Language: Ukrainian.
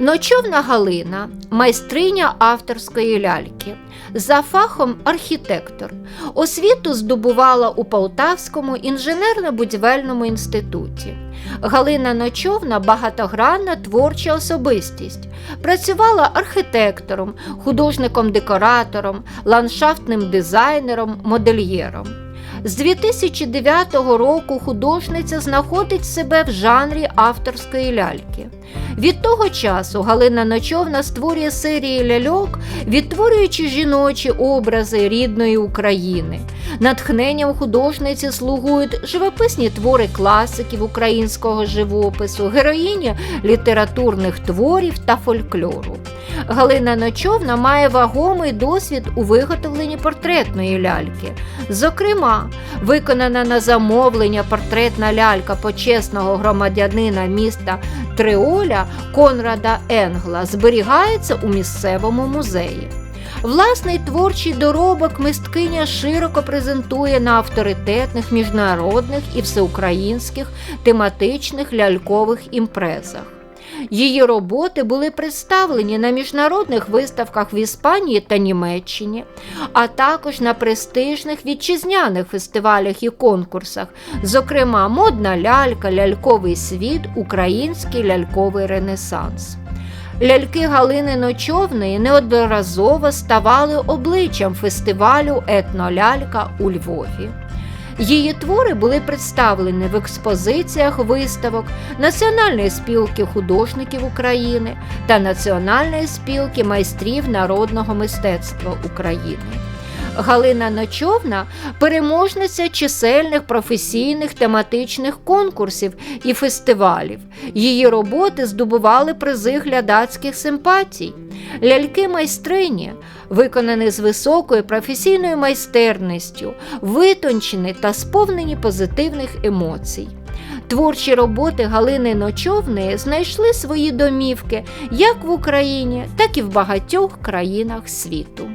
Ночовна Галина, майстриня авторської ляльки, за фахом архітектор. Освіту здобувала у Полтавському інженерно-будівельному інституті. Галина Ночовна багатогранна творча особистість. Працювала архітектором, художником-декоратором, ландшафтним дизайнером, модельєром. З 2009 року художниця знаходить себе в жанрі авторської ляльки. Від того часу Галина Ночовна створює серії ляльок, відтворюючи жіночі образи рідної України. Натхненням художниці слугують живописні твори класиків українського живопису, героїні літературних творів та фольклору. Галина Ночовна має вагомий досвід у виготовленні портретної ляльки. Зокрема, виконана на замовлення портретна лялька почесного громадянина міста Триоля Конрада Енгла зберігається у місцевому музеї. Власний творчий доробок мисткиня широко презентує на авторитетних міжнародних і всеукраїнських тематичних лялькових імпрезах. Її роботи були представлені на міжнародних виставках в Іспанії та Німеччині, а також на престижних вітчизняних фестивалях і конкурсах, зокрема Модна лялька, Ляльковий світ, Український ляльковий ренесанс. Ляльки Галини Ночовної неодноразово ставали обличчям фестивалю Етнолялька у Львові. Її твори були представлені в експозиціях виставок Національної спілки художників України та Національної спілки майстрів народного мистецтва України. Галина Ночовна переможниця чисельних професійних тематичних конкурсів і фестивалів. Її роботи здобували призи глядацьких симпатій. Ляльки майстрині, виконані з високою професійною майстерністю, витончені та сповнені позитивних емоцій. Творчі роботи Галини Ночовної знайшли свої домівки як в Україні, так і в багатьох країнах світу.